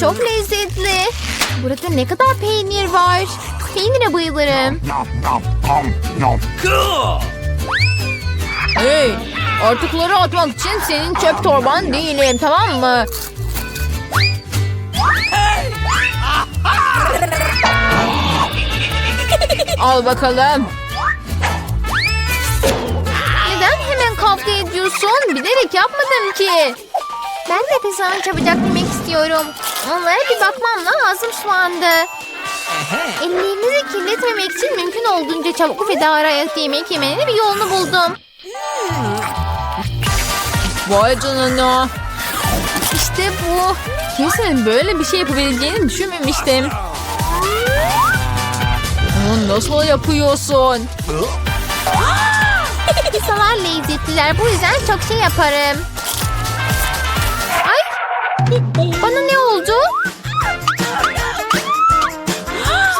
Çok lezzetli. Burada ne kadar peynir var. Peynire bayılırım. Hey, artıkları atmak için senin çöp torban değilim tamam mı? Al bakalım. Neden hemen kavga ediyorsun? Bilerek yapmadım ki. Ben de pizzanı çabucak yemek istiyorum. Onlara bir bakmam lazım şu anda. Ellerinizi kirletmemek için mümkün olduğunca çabuk ve daha rahat yemek yemenin bir yolunu buldum. Vay canına. İşte bu. Kimsenin böyle bir şey yapabileceğini düşünmemiştim. Bunu nasıl yapıyorsun? Pizzalar lezzetliler. Bu yüzden çok şey yaparım. Bana ne oldu?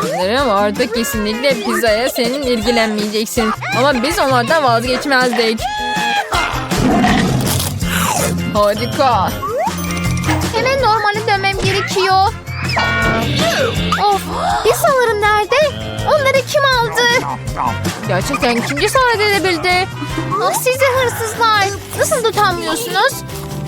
Sanırım artık kesinlikle pizzaya senin ilgilenmeyeceksin. Ama biz onlardan vazgeçmezdik. Harika. Hemen normale dönmem gerekiyor. Of, pizzalarım nerede? Onları kim aldı? Gerçekten kim cesaret edebildi? Ah sizi hırsızlar. Nasıl tutamıyorsunuz?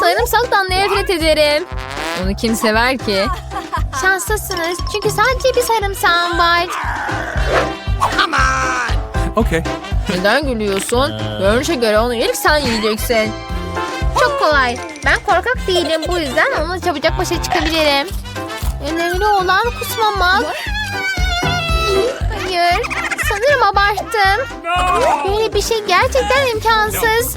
Sarımsaktan nefret ederim. Onu kim sever ki? Şanslısınız çünkü sadece bir sarımsağım var. Okay. Neden gülüyorsun? Görünüşe göre onu ilk sen yiyeceksin. Çok kolay. Ben korkak değilim bu yüzden onunla çabucak başa çıkabilirim. Önemli olan kusmamak. Hayır. Sanırım abarttım. Böyle bir şey gerçekten imkansız.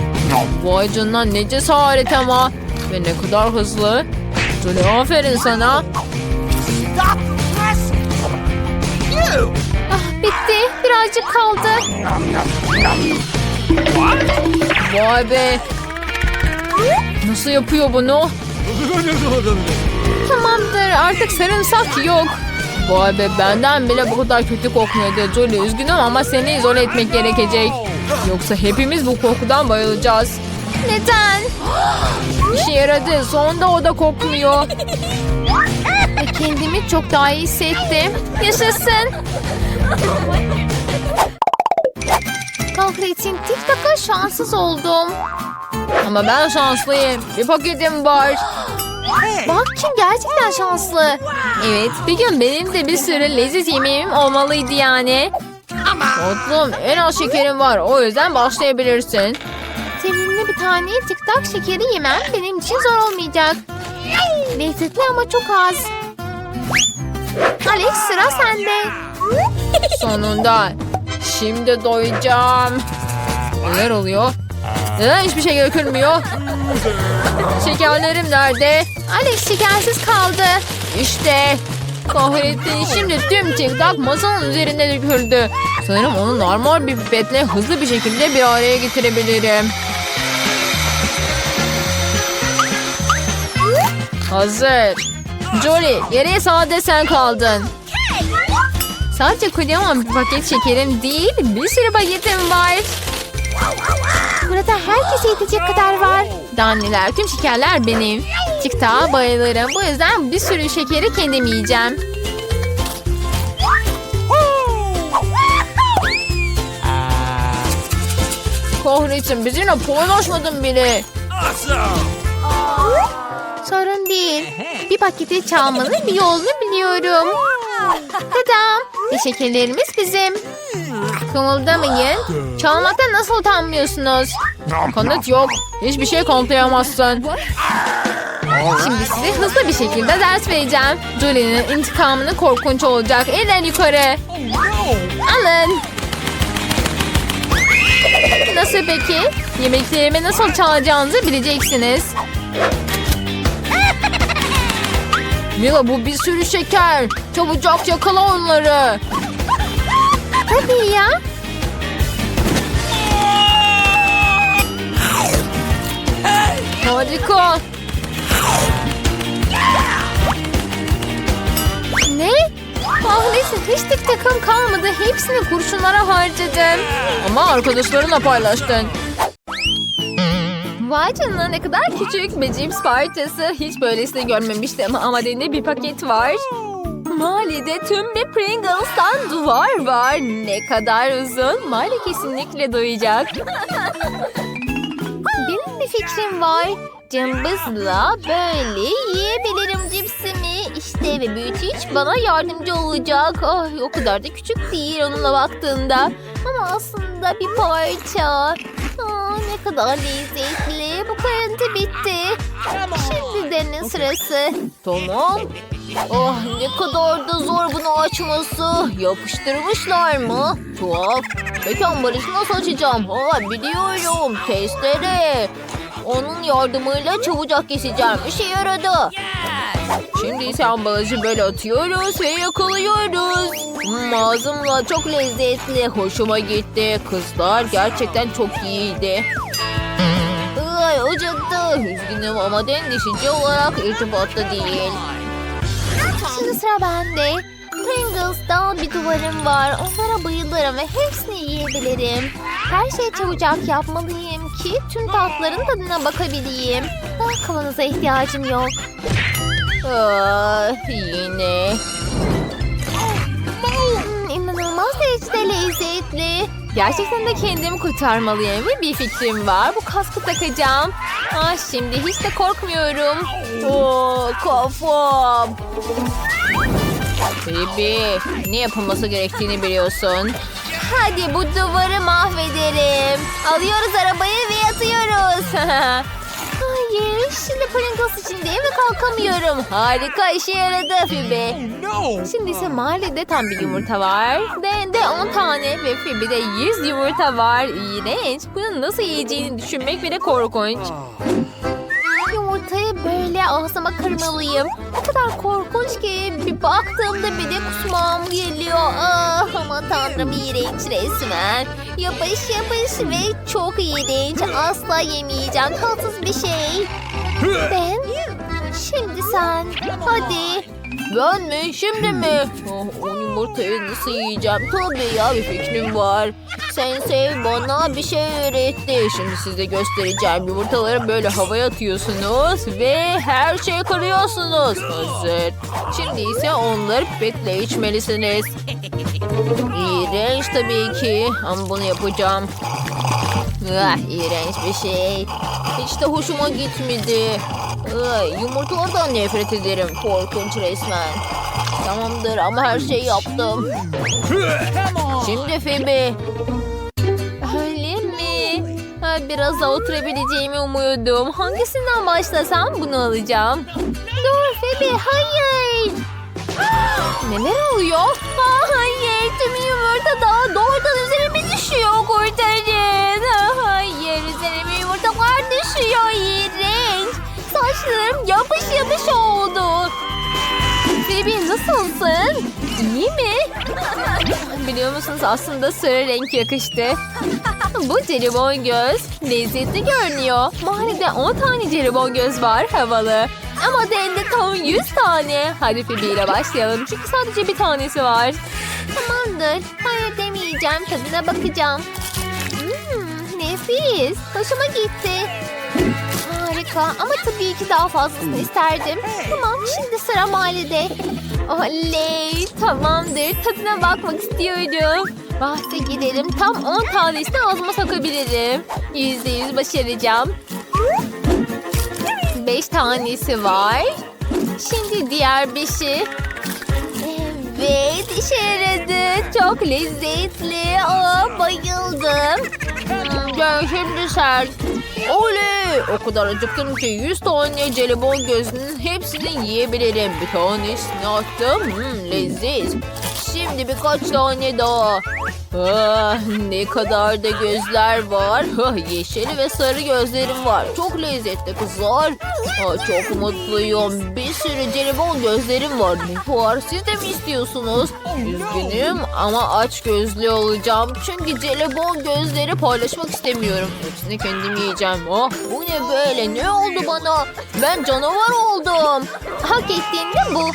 Vay canına ne cesaret ama. Ve ne kadar hızlı. Johnny aferin sana. Ah bitti. Birazcık kaldı. Vay be. Nasıl yapıyor bunu? Tamamdır artık sarımsak yok. Vay be benden bile bu kadar kötü kokmuyordu. Jolie üzgünüm ama seni izole etmek gerekecek. Yoksa hepimiz bu kokudan bayılacağız. Neden? İşe yaradı. Sonunda o da kokmuyor. Ve kendimi çok daha iyi hissettim. Yaşasın. Kahretsin TikTok'a şanssız oldum. Ama ben şanslıyım. Bir paketim var. Bak kim gerçekten şanslı. Evet bir gün benim de bir sürü leziz yemeğim olmalıydı yani. Tatlım en az şekerim var o yüzden başlayabilirsin. Sevimli bir tane TikTok şekeri yemem benim için zor olmayacak. Lezzetli ama çok az. Alex sıra sende. Sonunda. Şimdi doyacağım. Neler oluyor? Neden hiçbir şey dökülmüyor? Şekerlerim nerede? Alex şekersiz kaldı. İşte. Kahretsin şimdi tüm TikTok masanın üzerine döküldü. Sanırım onu normal bir pipetle hızlı bir şekilde bir araya getirebilirim. Hazır. Jolie geriye sade sen kaldın. Sadece kocaman bir paket şekerim değil bir sürü paketim var. Burada herkese yetecek kadar var. Danneler, tüm şekerler benim. TikTok'a bayılırım. Bu yüzden bir sürü şekeri kendim yiyeceğim. Kahretsin bizimle paylaşmadın bile. Sorun değil. Bir paketi çalmanın bir yolunu biliyorum. Tadam. Ve şekerlerimiz bizim. Kımıldamayın. Çalmaktan nasıl utanmıyorsunuz? Kanıt yok. Hiçbir şey kanıtlayamazsın. Şimdi size hızlı bir şekilde ders vereceğim. Julie'nin intikamını korkunç olacak. Eller yukarı. Alın. Nasıl peki? Yemeklerimi nasıl çalacağınızı bileceksiniz. Mila bu bir sürü şeker. Çabucak yakala onları. Tabii ya. Harika. Ne? Kahretsin hiç tek takım kalmadı. Hepsini kurşunlara harcadım. Ama arkadaşlarınla paylaştın. Vay canına ne kadar küçük bir cips parçası. Hiç böylesini görmemiştim ama dende bir paket var. Mali'de tüm bir Pringles'tan duvar var. Ne kadar uzun. Mali kesinlikle doyacak. Benim bir fikrim var. Cımbızla böyle yiyebilirim cipsimi. İşte ve büyütüç bana yardımcı olacak. Ah, o kadar da küçük değil onunla baktığında. Ama aslında bir parça. Aa, ne kadar lezzetli. Bu karıntı bitti. Şimdi denin sırası. Tamam. Oh ne kadar da zor bunu açması. Yapıştırmışlar mı? Tuhaf. Mekan barışı nasıl açacağım? Aa, biliyorum. Testere. Onun yardımıyla çabucak keseceğim. İşe yaradı. Şimdi ise ambalajı böyle atıyoruz ve yakalıyoruz. Hmm, ağzımla çok lezzetli. Hoşuma gitti. Kızlar gerçekten çok iyiydi. Ay acıttı. Üzgünüm ama dendişici olarak irtibatta değil. Şimdi sıra bende. Pringles'dan bir duvarım var. Onlara bayılırım ve hepsini yiyebilirim. Her şeyi çabucak yapmalıyım ki tüm tatların tadına bakabileyim. Ah, kavanoza ihtiyacım yok. Ah, yine. İnanılmaz derecede lezzetli. Gerçekten de kendimi kurtarmalıyım ve bir fikrim var. Bu kaskı takacağım. Ah, şimdi hiç de korkmuyorum. Oo, kafam. Baby, ne yapılması gerektiğini biliyorsun. Hadi bu duvarı mahvederim. Alıyoruz arabayı ve yatıyoruz. Hayır, şimdi Pringles içindeyim ve kalkamıyorum. Harika işe yaradı Phoebe. Şimdi ise mahallede tam bir yumurta var. Den'de 10 tane ve Phoebe'de 100 yumurta var. İğrenç. Bunu nasıl yiyeceğini düşünmek bile korkunç. Yumurtayı böyle ağzıma kırmalıyım. O kadar korkunç ki bir baktığımda bile kusmam geliyor. Ah, aman tanrım iğrenç resmen. Yapış yapış ve çok iğrenç. Asla yemeyeceğim. Tatsız bir şey. Ben? Şimdi sen. Hadi. Ben mi? Şimdi mi? Oh, o yumurtayı nasıl yiyeceğim? Tabii ya bir fikrim var. Sensei bana bir şey öğretti. Şimdi size göstereceğim. Yumurtaları böyle havaya atıyorsunuz ve her şeyi kırıyorsunuz. Hazır. Şimdi ise onları pipetle içmelisiniz. İğrenç tabii ki ama bunu yapacağım. Ah, iğrenç bir şey. Hiç de hoşuma gitmedi. Ay, yumurtalardan nefret ederim. Korkunç resmen. Tamamdır ama her şeyi yaptım. Şimdi Phoebe. Öyle mi? Biraz daha oturabileceğimi umuyordum. Hangisinden başlasam bunu alacağım. Dur Phoebe hayır. Neler oluyor? Aa, nasılsın? İyi mi? Biliyor musunuz aslında sarı renk yakıştı. Bu jelibon göz. Lezzetli görünüyor. Mahallede 10 tane jelibon göz var. Havalı. Ama Den'de tam 100 tane. Hadi Phoebe başlayalım. Çünkü sadece bir tanesi var. Tamamdır. Hayır demeyeceğim. Tadına bakacağım. Hmm, nefis. Hoşuma gitti. Harika ama tabii ki daha fazlasını isterdim. Tamam şimdi sıra mahallede. Oley tamamdır tadına bakmak istiyorum. Bahse gidelim tam 10 tanesini ağzıma sokabilirim. Yüzde yüz başaracağım. 5 tanesi var. Şimdi diğer beşi. Evet işe yaradı. Çok lezzetli. Aa, bayıldım. Hmm, gel şimdi sen. Oley! O kadar acıktım ki 100 tane jelibon gözünün hepsini yiyebilirim. Bir tanesini attım. Hmm, leziz. Şimdi birkaç tane daha. Ah, ne kadar da gözler var. Ah, yeşil ve sarı gözlerim var. Çok lezzetli kızlar. Ah, çok mutluyum. Bir sürü jelibon gözlerim var. Ne var? Siz de mi istiyorsunuz? Üzgünüm ama aç gözlü olacağım. Çünkü jelibon gözleri paylaşmak istemiyorum. Hepsini kendim yiyeceğim. Ah, bu ne böyle? Ne oldu bana? Ben canavar oldum. Hak ettiğinde bu.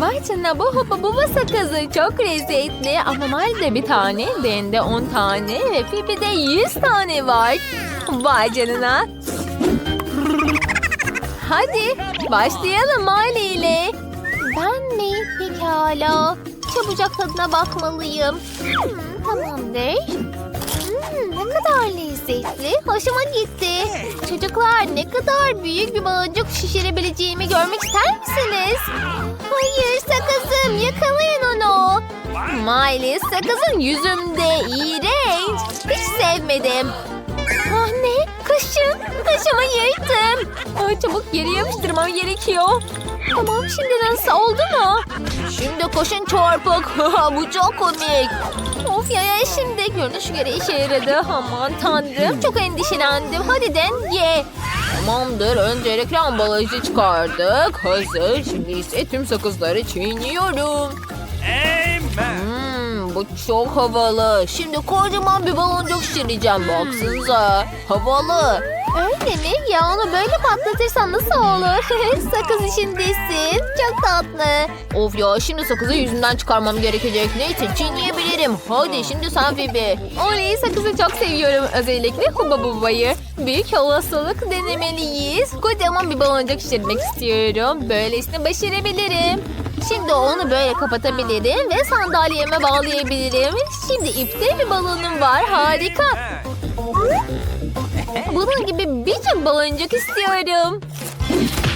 Vay canına bu hopa buba sakızı çok lezzetli ama Mali'de bir tane, Den'de 10 tane ve Phoebe'de 100 tane var. Vay canına. Hadi başlayalım Mali ile. Ben mi? Pekala. Çabucak tadına bakmalıyım. Hmm, tamamdır. Kadar lezzetli. Hoşuma gitti. Çocuklar ne kadar büyük bir baloncuk şişirebileceğimi görmek ister misiniz? Hayır sakızım yakalayın onu. Miley sakızın yüzümde iğrenç. Hiç sevmedim. Ah ne? Kaşım. Kaşımı yırttım. Ay, çabuk geri yapıştırmam gerekiyor. Tamam şimdi nasıl oldu mu? Şimdi kaşın çarpık. Bu çok komik. Of ya ya şimdi görünüş göre işe yaradı. Aman tanrım çok endişelendim. Hadi den ye. Tamamdır öncelikle ambalajı çıkardık. Hazır. Şimdi ise tüm sakızları çiğniyorum. Amen! Hmm, bu çok havalı. Şimdi kocaman bir baloncuk şişireceğim. Baksanıza. Havalı. Öyle mi? Ya onu böyle patlatırsan nasıl olur? Sakız işindesin. Çok tatlı. Of ya şimdi sakızı yüzünden çıkarmam gerekecek. Neyse çiğneyebilirim. Hadi şimdi sen Phoebe. Oley sakızı çok seviyorum. Özellikle Huba Buba'yı. Büyük olasılık denemeliyiz. Kocaman bir baloncuk şişirmek istiyorum. Böylesine başarabilirim. Şimdi onu böyle kapatabilirim ve sandalyeme bağlayabilirim. Şimdi ipte bir balonum var. Harika. Bunun gibi birçok baloncuk istiyorum.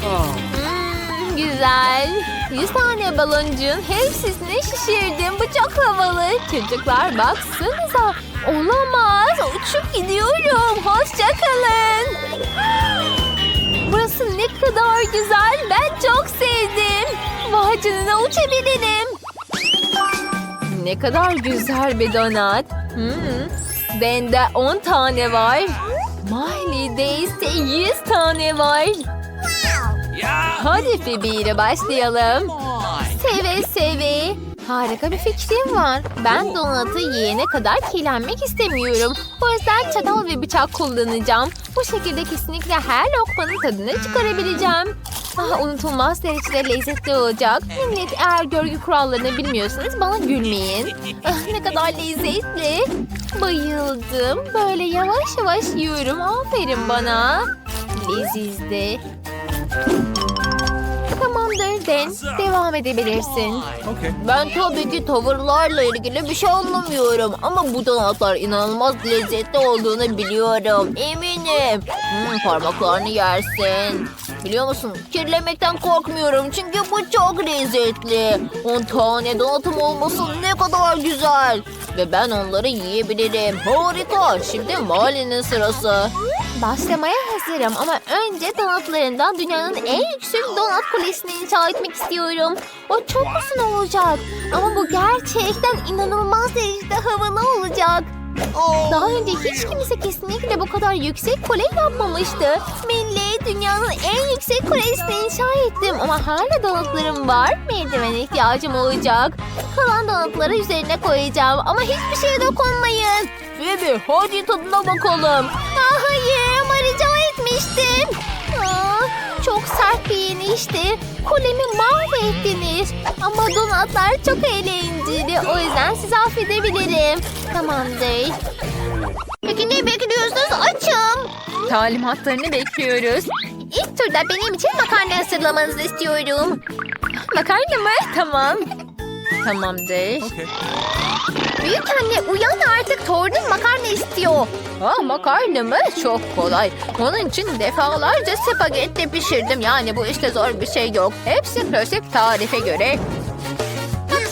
Hmm, güzel. 100 tane baloncuğun hepsini şişirdim. Bu çok havalı. Çocuklar baksanıza. Olamaz. Uçup gidiyorum. Hoşçakalın. Burası ne kadar güzel. Ben çok sevdim. Vay uçabilirim. Ne kadar güzel bir donat. Hmm. Bende 10 tane var. Miley'de ise 100 tane var. Hadi Phoebe ile başlayalım. Seve seve. Harika bir fikrim var. Ben donatı yiyene kadar kirlenmek istemiyorum. O yüzden çatal ve bıçak kullanacağım. Bu şekilde kesinlikle her lokmanın tadını çıkarabileceğim. Ah, unutulmaz derecede lezzetli olacak. Millet eğer görgü kurallarını bilmiyorsanız bana gülmeyin. Ah, ne kadar lezzetli. Bayıldım. Böyle yavaş yavaş yiyorum. Aferin bana. Lezizdi. Tamamdır Den. Devam edebilirsin. Okay. Ben tabii ki tavırlarla ilgili bir şey anlamıyorum. Ama bu donatlar inanılmaz lezzetli olduğunu biliyorum. Eminim. Hmm, parmaklarını yersin. Biliyor musun? Kirlemekten korkmuyorum çünkü bu çok lezzetli. 10 tane donatım olması ne kadar güzel. Ve ben onları yiyebilirim. Harika. Şimdi Mali'nin sırası. Başlamaya hazırım ama önce donatlarından dünyanın en yüksek donat kulesini inşa etmek istiyorum. O çok uzun olacak ama bu gerçekten inanılmaz derecede havalı olacak. Daha önce hiç kimse kesinlikle bu kadar yüksek kule yapmamıştı. Millet dünyanın en yüksek kulesini inşa ettim ama hala donatlarım var. Merdivene ihtiyacım olacak. Kalan donatları üzerine koyacağım ama hiçbir şeye dokunmayın. Phoebe hadi tadına bakalım. Aa, hayır ama rica etmiştim. Aa, çok sert bir yenişti. Kulemi mahvettiniz. Ama donatlar çok eğlenceli. O yüzden sizi affedebilirim. Tamamdır. Peki ne bekliyorsunuz? Açım. Talimatlarını bekliyoruz. İlk turda benim için makarna hazırlamanızı istiyorum. Makarna mı? Tamam. Tamamdır. Okay. Büyük anne uyan artık torunun makarna istiyor. Ah makarna mı? Çok kolay. Onun için defalarca spagetti pişirdim. Yani bu işte zor bir şey yok. Hepsi klasik tarife göre.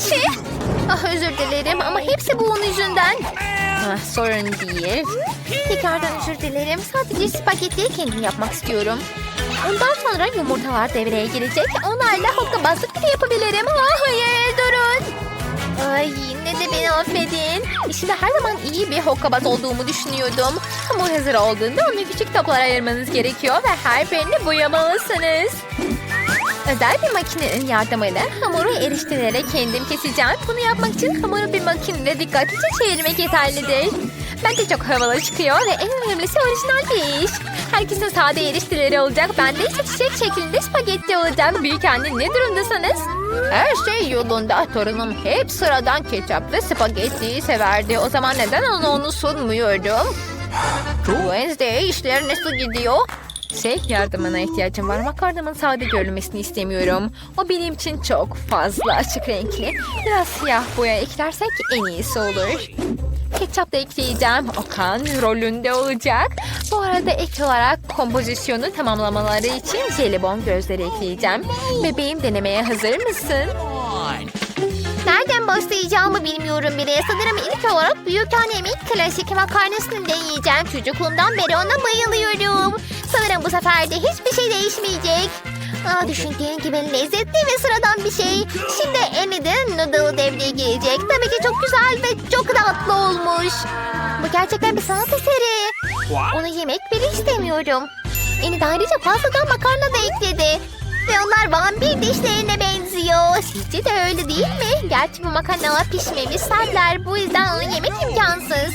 Şey, ah özür dilerim ama hepsi bunun yüzünden. Ah, sorun değil. Tekrardan özür dilerim. Sadece spagettiyi kendim yapmak istiyorum. Ondan sonra yumurtalar devreye girecek. Onlarla hokkabazlık bile yapabilirim. Ah, hayır. Ay yine de beni affedin. İşte her zaman iyi bir hokkabaz olduğumu düşünüyordum. Hamur hazır olduğunda onu küçük toplara ayırmanız gerekiyor ve her birini boyamalısınız. Özel bir makinenin yardımıyla hamuru eriştirerek kendim keseceğim. Bunu yapmak için hamuru bir makinede dikkatlice çevirmek yeterlidir. Bence çok havalı çıkıyor ve en önemlisi orijinal bir iş. Herkesin sade eriştileri olacak. Bende ise çiçek şeklinde spagetti olacak. Büyük anne ne durumdasınız? Her şey yolunda. Torunum hep sıradan ketçap ve spagettiyi severdi. O zaman neden ona onu sunmuyorum? Wednesday işler nasıl gidiyor? Şey yardımına ihtiyacım var. Makarnamın sade görünmesini istemiyorum. O benim için çok fazla açık renkli. Biraz siyah boya eklersek en iyisi olur. Ketçap da ekleyeceğim. Okan rolünde olacak. Bu arada ek olarak kompozisyonu tamamlamaları için jelibon gözleri ekleyeceğim. Bebeğim denemeye hazır mısın? Nereden başlayacağımı bilmiyorum bile. Sanırım ilk olarak büyük annemin klasik makarnasını deneyeceğim. Çocukluğumdan beri ona bayılıyorum. Sanırım bu sefer de hiçbir şey değişmeyecek. Aa, düşündüğün gibi lezzetli ve sıradan bir şey. Şimdi Emmy'den noodle devreye girecek. Tabii ki çok güzel ve çok tatlı olmuş. Bu gerçekten bir sanat eseri. Onu yemek bile istemiyorum. Eni de ayrıca fazladan makarna da ekledi. Ve onlar vampir dişlerine benziyor. Sizce de öyle değil mi? Gerçi bu makarnalar pişmemiş sertler. Bu yüzden onu yemek imkansız.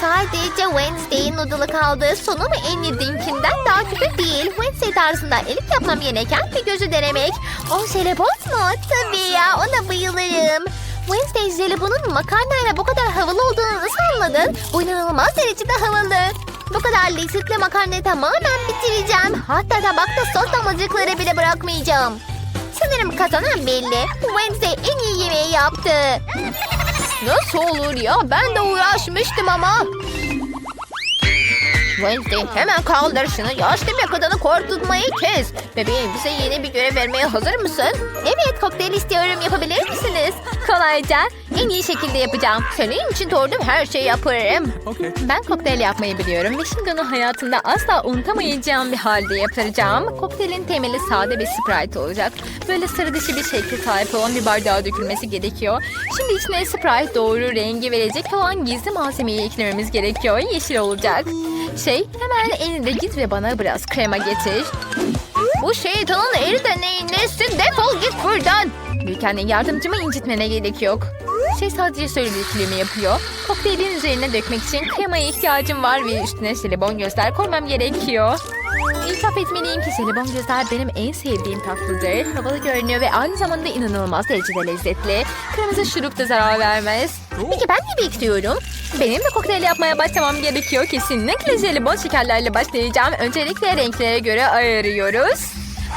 Sadece Wednesday'in noodle'ı kaldı. Sonum Annie'dinkinden daha kötü değil. Wednesday tarzında elip yapmam gereken bir gözü denemek. O jelibon mu? Tabii ya ona bayılırım. Wednesday jelibonun makarnayla bu kadar havalı olduğunu nasıl anladın? Bu inanılmaz derecede havalı. Bu kadar lezzetli makarnayı tamamen bitireceğim. Hatta tabakta sos damlacıkları bile bırakmayacağım. Sanırım kazanan belli. Wednesday en iyi yemeği yaptı. Nasıl olur ya? Ben de uğraşmıştım ama. Wednesday hemen kaldır şunu. Yaşlı bir kadını korkutmayı kes. Bebeğim bize yeni bir görev vermeye hazır mısın? Evet kokteyl istiyorum. Yapabilir misiniz? Kolayca. En iyi şekilde yapacağım. Senin için doğurdum her şeyi yaparım. Okay. Ben kokteyl yapmayı biliyorum ve şimdi hayatımda asla unutamayacağım bir halde yapacağım. Kokteylin temeli sade bir Sprite olacak. Böyle sıra dışı bir şekli sahip olan bir bardağa dökülmesi gerekiyor. Şimdi içine Sprite doğru rengi verecek olan gizli malzemeyi eklememiz gerekiyor. Yeşil olacak. Şey hemen elinde git ve bana biraz krema getir. Bu şeytanın eli de neyin nesi? Defol git buradan. Büyükanne yardımcıma incitmene gerek yok. Şey sadece söylediklerimi yapıyor. Kokteylin üzerine dökmek için kremaya ihtiyacım var ve üstüne selebon gözler koymam gerekiyor. İtiraf etmeliyim ki selebon gözler benim en sevdiğim tatlıdır. Havalı görünüyor ve aynı zamanda inanılmaz derecede lezzetli. Kırmızı şurup da zarar vermez. Peki ben ne bekliyorum? Benim de kokteyl yapmaya başlamam gerekiyor. Kesinlikle jelibon şekerlerle başlayacağım. Öncelikle renklere göre ayırıyoruz.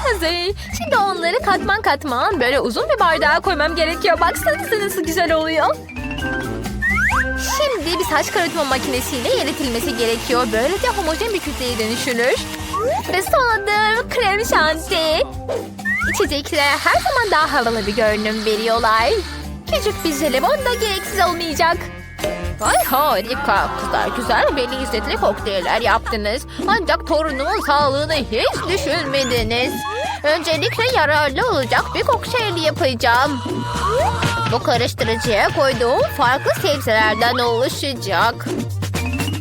Hazır. Şimdi onları katman katman böyle uzun bir bardağa koymam gerekiyor. Baksanıza nasıl güzel oluyor. Şimdi bir saç karartma makinesiyle eritilmesi gerekiyor. Böylece homojen bir kütleye dönüşülür. Ve son adım krem şanti. İçecekler her zaman daha havalı bir görünüm veriyorlar. Küçük bir jelibon da gereksiz olmayacak. Ay harika. Kızlar güzel ve lezzetli kokteyller yaptınız. Ancak torunumun sağlığını hiç düşünmediniz. Öncelikle yararlı olacak bir kokteyl yapacağım. Bu karıştırıcıya koyduğum farklı sebzelerden oluşacak.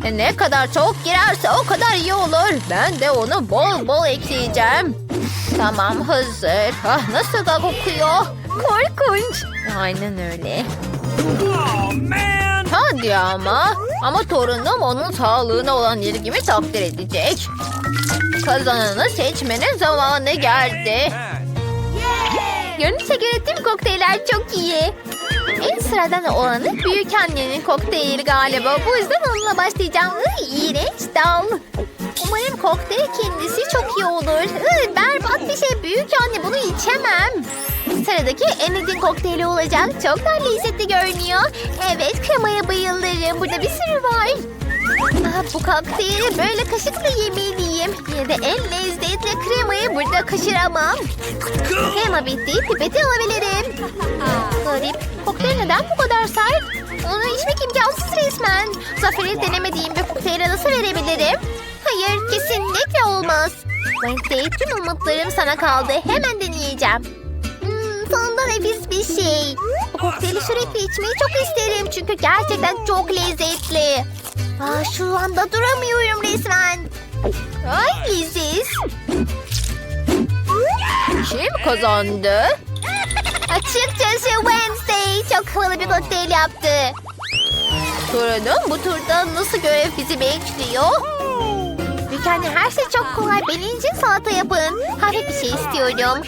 E, Ne kadar çok girerse o kadar iyi olur. Ben de onu bol bol ekleyeceğim. Tamam hazır. Ah, nasıl da kokuyor. Korkunç. Aynen öyle. Oh! Hadi ama. Ama torunum onun sağlığına olan ilgimi takdir edecek. Kazananı seçmenin zamanı geldi. Görünüşe göre tüm kokteyller çok iyi. En sıradan olanı büyük annenin kokteyli galiba. Bu yüzden onunla başlayacağım. Iy, iğrenç dal. Umarım kokteyl kendisi çok iyi olur. Iy, berbat bir şey büyük anne bunu içemem. Sıradaki Enid'in kokteyli olacak. Çok da lezzetli görünüyor. Evet kremaya bayılırım. Burada bir sürü var. Ah, bu kokteyli böyle kaşıkla yemeliyim. Yine de en lezzetli kremayı burada kaşıramam. Krema bitti. Pipeti alabilirim. Garip. Kokteyl neden bu kadar sert? Onu içmek imkansız resmen. Zafer'i denemediğim bir kokteyli nasıl verebilirim? Hayır kesinlikle olmaz. Wednesday tüm umutlarım sana kaldı. Hemen deneyeceğim. Hmm, sonunda nefis bir şey. Bu kokteyli sürekli içmeyi çok isterim. Çünkü gerçekten çok lezzetli. Aa, şu anda duramıyorum resmen. Ay leziz. Kim kazandı? Açıkçası Wednesday çok havalı bir kokteyl yaptı. Sorunum bu turda nasıl görev bizi bekliyor? Büyükanne her şey çok kolay. Benim salata yapın. Hafif bir şey istiyorum.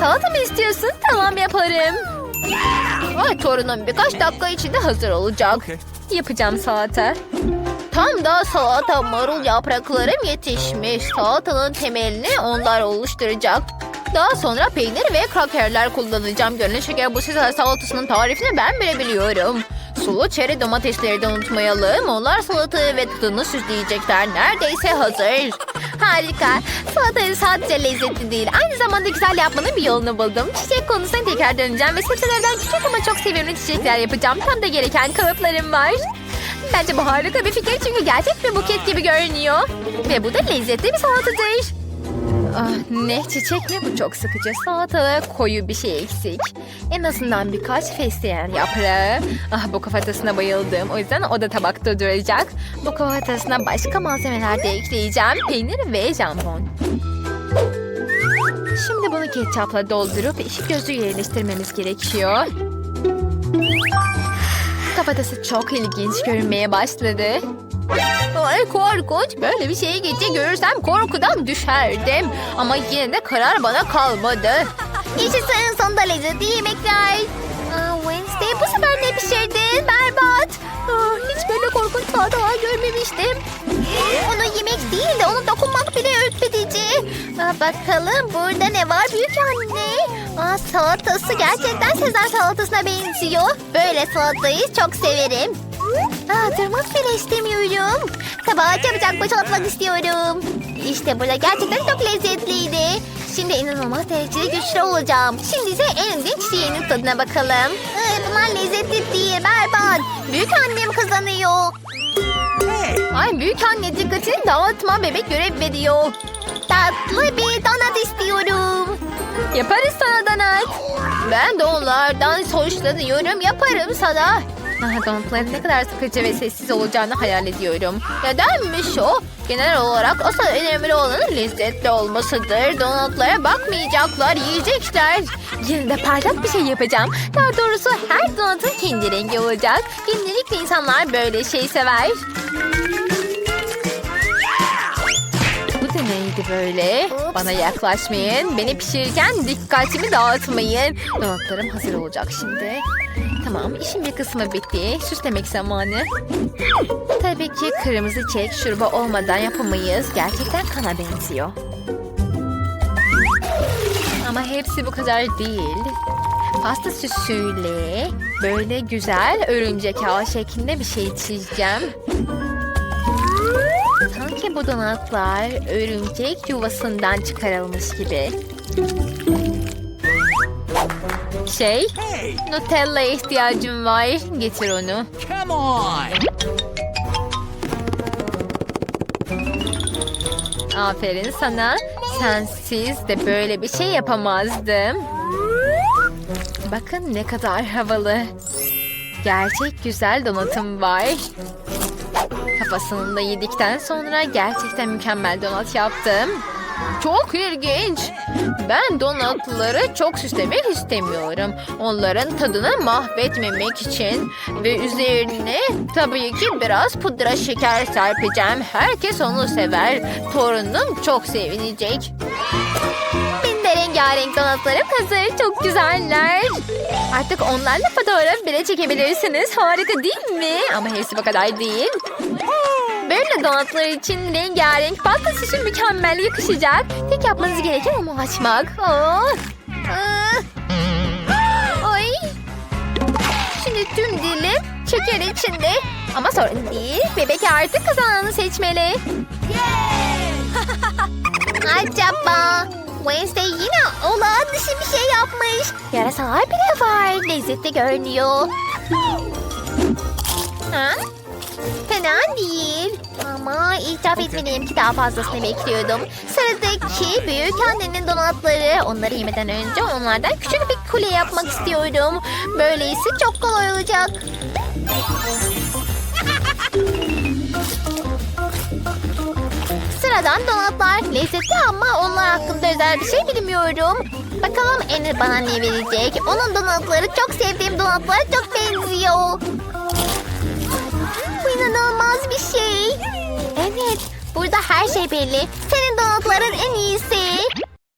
Salata mı istiyorsun? Tamam yaparım. Ay torunum birkaç dakika içinde hazır olacak. Yapacağım salata. Tam da salata marul yapraklarım yetişmiş. Salatanın temelini onlar oluşturacak. Daha sonra peynir ve krakerler kullanacağım. Görünüşe göre bu Sezar salatasının tarifini ben bile biliyorum. Sulu çeri domatesleri de unutmayalım. Onlar salatayı ve tadını süsleyecekler. Neredeyse hazır. Harika. Salatayı sadece lezzetli değil. Aynı zamanda güzel yapmanın bir yolunu buldum. Çiçek konusuna tekrar döneceğim ve sebzelerden küçük ama çok sevimli çiçekler yapacağım. Tam da gereken kalıplarım var. Bence bu harika bir fikir çünkü gerçek bir buket gibi görünüyor. Ve bu da lezzetli bir salatadır. Ah, ne çiçek ne bu çok sıkıcı. Salatada koyu bir şey eksik. En azından birkaç fesleğen yaprağı. Ah bu kafatasına bayıldım. O yüzden o da tabakta duracak. Bu kafatasına başka malzemeler de ekleyeceğim. Peynir ve jambon. Şimdi bunu ketçapla doldurup iki gözü yerleştirmemiz gerekiyor. Kafatası çok ilginç görünmeye başladı. Ay korkunç. Böyle bir şeyi gece görürsem korkudan düşerdim. Ama yine de karar bana kalmadı. Yaşasın sonunda lezzetli yemekler. Aa, Wednesday bu sefer ne pişirdin? Berbat. Hiç böyle korkunç daha görmemiştim. Onu yemek değil de onu dokunmak bile. Aa, bakalım burada ne var büyük anne? Aa, salatası gerçekten Sezar salatasına benziyor. Böyle salatayı çok severim. Aa, durmak bile istemiyorum. Tabağı çabucak boşaltmak istiyorum. İşte burada gerçekten çok lezzetliydi. Şimdi inanılmaz derecede güçlü olacağım. Şimdi ise en ilginç şeyinin tadına bakalım. Ay, bunlar lezzetli değil, berbat. Büyük annem kazanıyor. Ay büyük anne dikkatini dağıtma bebek görev. Tatlı bir donat istiyorum. Yaparız sana donat. Ben de onlardan hoşlanıyorum. Yaparım sana. Ah, donatların ne kadar sıkıcı ve sessiz olacağını hayal ediyorum. Nedenmiş o? Genel olarak asıl önemli olanın lezzetli olmasıdır. Donatlara bakmayacaklar, yiyecekler. Yine de parlak bir şey yapacağım. Daha doğrusu her donatın kendi rengi olacak. Genellikle insanlar böyle şey sever. Neydi böyle? Ups. Bana yaklaşmayın. Beni pişirirken dikkatimi dağıtmayın. Donatlarım hazır olacak şimdi. Tamam işin bir kısmı bitti. Süslemek zamanı. Tabii ki kırmızı çek şurubu olmadan yapamayız. Gerçekten kana benziyor. Ama hepsi bu kadar değil. Pasta süsüyle böyle güzel örümcek ağı şeklinde bir şey çizeceğim. Sanki bu donatlar örümcek yuvasından çıkarılmış gibi. Şey, Hey, Nutella'ya ihtiyacım var. Getir onu. come on. Aferin sana. Sensiz de böyle bir şey yapamazdım. Bakın ne kadar havalı. Gerçek güzel donatım var. Kafasını da yedikten sonra gerçekten mükemmel donat yaptım. Çok ilginç. Ben donatları çok süslemek istemiyorum. Onların tadını mahvetmemek için. Ve üzerine tabii ki biraz pudra şeker serpeceğim. Herkes onu sever. Torunum çok sevinecek. Benim de rengarenk donatlarım hazır. Çok güzeller. Artık onlarla fotoğraf bile çekebilirsiniz. Harika değil mi? Ama hepsi bu kadar değil. Böyle donatlar için rengarenk pasta süsü mükemmel yakışacak. Tek yapmanız gereken onu açmak. Oh. Ay. Şimdi tüm dilim şeker içinde. Ama sorun değil. Bebek artık kazananı seçmeli. Acaba Wednesday yine olağan dışı bir şey yapmış. Yarasalar bile var. Lezzetli görünüyor. Ha? Fena değil. Ama itiraf etmeliyim ki daha fazlasını bekliyordum. Sıradaki büyük annenin donatları. Onları yemeden önce onlardan küçük bir kule yapmak istiyorum. Böylesi çok kolay olacak. Sıradan donatlar lezzetli ama onlar hakkında özel bir şey bilmiyorum. Bakalım Enir bana ne verecek? Onun donatları çok sevdiğim donatlara çok benziyor. İnanılmaz bir şey. Evet, burada her şey belli. Senin donatların en iyisi.